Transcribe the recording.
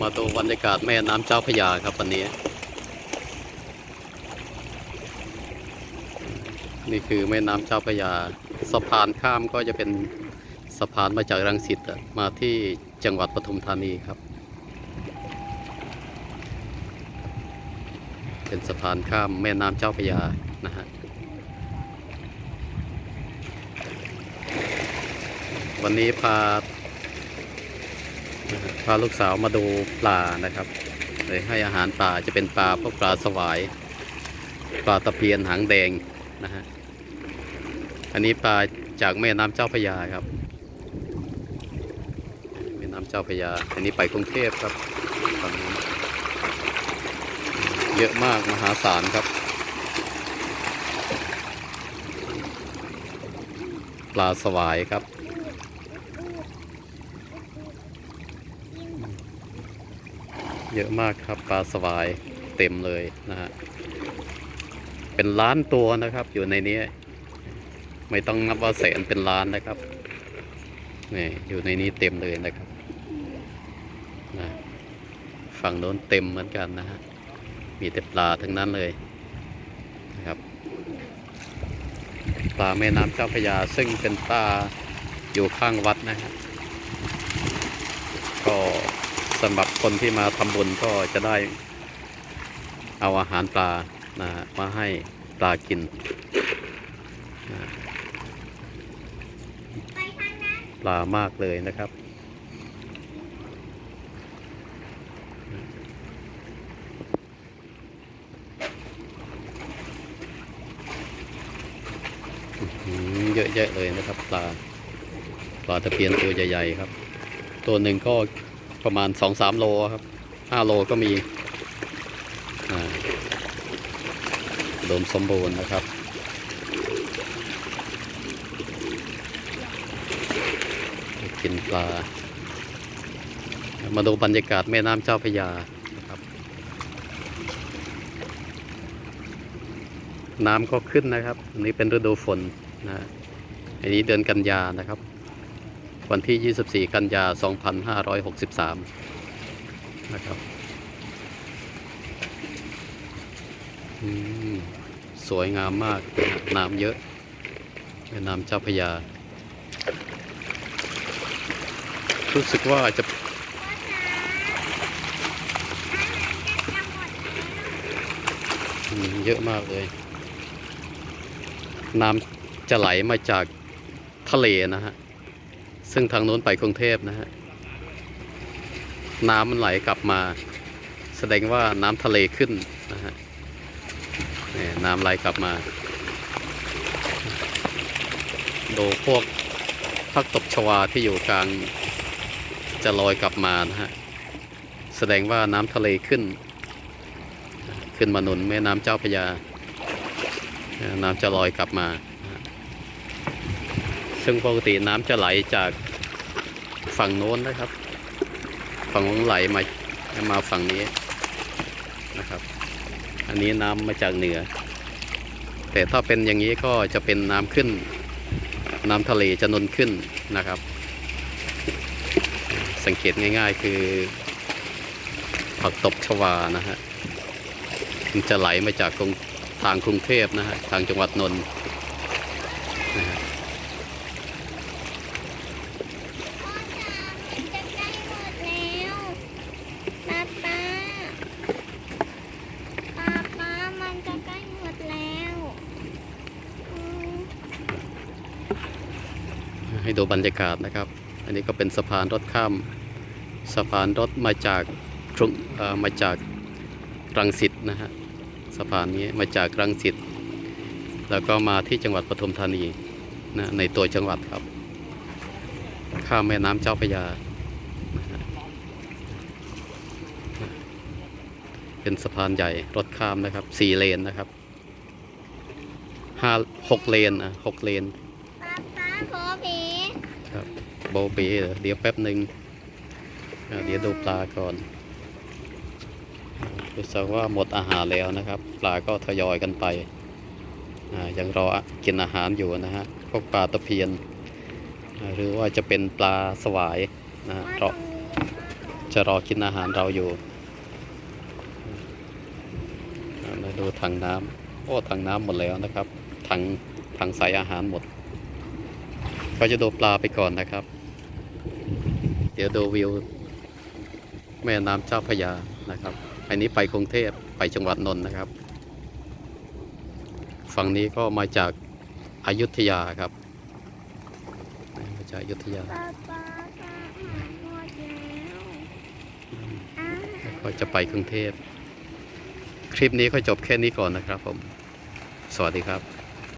มาดูบรรยากาศแม่น้ำเจ้าพยาครับวันนี้ นี่คือแม่น้ำเจ้าพยา สะพานข้ามก็จะเป็นสะพานมาจากรังสิตมาที่จังหวัดปทุมธานีครับ เป็นสะพานข้ามแม่น้ำเจ้าพยานะฮะวันนี้พา พาลูกสาวมาดูปลานะครับเลยให้อาหารปลาจะเป็นปลาพวกปลาสวาย ปลาตะเพียนหางแดงนะฮะอันนี้ปลาจากแม่น้ำเจ้าพยาครับแม่น้ำเจ้าพยา อันนี้ไปกรุงเทพครับฝั่งนู้นเยอะมากมหาศาลครับ ปลาสวายครับ เยอะมากครับปลาสวายเต็มเลยนะฮะเป็นล้านตัวนะครับ อยู่ในนี้ ไม่ต้องนับว่าแสนเป็นล้านนะครับนี่อยู่ในนี้เต็มเลยนะครับนะฝั่งโน้นเต็มเหมือนกันนะฮะมีแต่ปลาทั้งนั้นเลยนะครับปลาแม่น้ำเจ้าพระยาซึ่งเป็นปลาอยู่ข้างวัดนะครับก็ สำหรับคนที่มาทำบุญก็จะได้เอาอาหารปลานะมาให้ปลากินปลามากเลยนะครับ เยอะแยะเลยนะครับ ปลา ปลาตะเพียนตัวใหญ่ๆครับ ตัวหนึ่งก็ ประมาณสองสามโลครับห้าโลก็มีอ่าอุดมสมบูรณ์นะครับกินปลา มาดูบรรยากาศแม่น้ำเจ้าพยานะครับ น้ำก็ขึ้นนะครับ อันนี้เป็นฤดูฝนนะอันนี้เดือนกันยานะครับ วันที่ 24 กันยา 2563 นะครับอืมสวยงามมาก น้ำเยอะแม่น้ำเจ้าพยา รู้สึกว่าจะเยอะมากเลย น้ำจะไหลมาจากทะเลนะฮะ ซึ่งทางโน้นไปกรุงเทพนะฮะ น้ำมันไหลกลับมา แสดงว่าน้ำทะเลขึ้นนะฮะนี่น้ำไหลกลับมา ดูพวกพักตบชวาที่อยู่กลางจะลอยกลับมานะฮะ แสดงว่าน้ำทะเลขึ้น ขึ้นมาหนุนแม่น้ำเจ้าพยา น้ำจะลอยกลับมา ซึ่งปกติน้ำจะไหลจากฝั่งโน้นนะครับ ฝั่งน้นไหลมามาฝั่งนี้นะครับ อันนี้น้ำมาจากเหนือ แต่ถ้าเป็นอย่างนี้ก็จะเป็นน้ำขึ้น น้ำทะเลจะนนขึ้นนะครับ สังเกตง่ายๆคือ ผักตบชวานะฮะมันจะไหลมาจากกรุงทางกรุงเทพนะฮะทางจังหวัดนนท์นะฮะ จะใกล้หมดแล้วป้าป้าป้าป้ามันจะใกล้หมดแล้วอืม ให้ดูบรรยากาศนะครับ อันนี้ก็เป็นสะพานรถข้ามสะพานรถมาจากกรุงมาจากรังสิตนะฮะสะพานนี้มาจากรังสิตแล้วก็มาที่จังหวัดปทุมธานีนะในตัวจังหวัดครับ ข้ามแม่น้ำเจ้าพระยา เป็นสะพานใหญ่รถข้ามนะครับสี่เลนนะครับห้าหกเลนอะหกเลนป้าป้าขอผี โบเบีเดี๋ยวแป๊บหนึ่งเดี๋ยวดูปลาก่อนรู้สึกว่าหมดอาหารแล้วนะครับ ปลาก็ทยอยกันไปยังรอกินอาหารอยู่นะฮะพวกปลาตะเพียน หรือว่าจะเป็นปลาสวายนะรราะงนี้จะรอกินอาหารเราอยู่มาดูถังน้ำโอ้ถังน้ำหมดแล้วนะครับถังถังใส่อาหารหมด ก็จะดูปลาไปก่อนนะครับ เดี๋ยวดูวิว แม่น้ำเจ้าพยานะครับ อันนี้ไปกรุงเทพไปจังหวัดนนท์นะครับ ฝั่งนี้ก็มาจากอายุทยาครับมาจากอายุทยาแล้วก็จะไปกรุงเทพ คลิปนี้ก็จบแค่นี้ก่อนนะครับผม สวัสดีครับ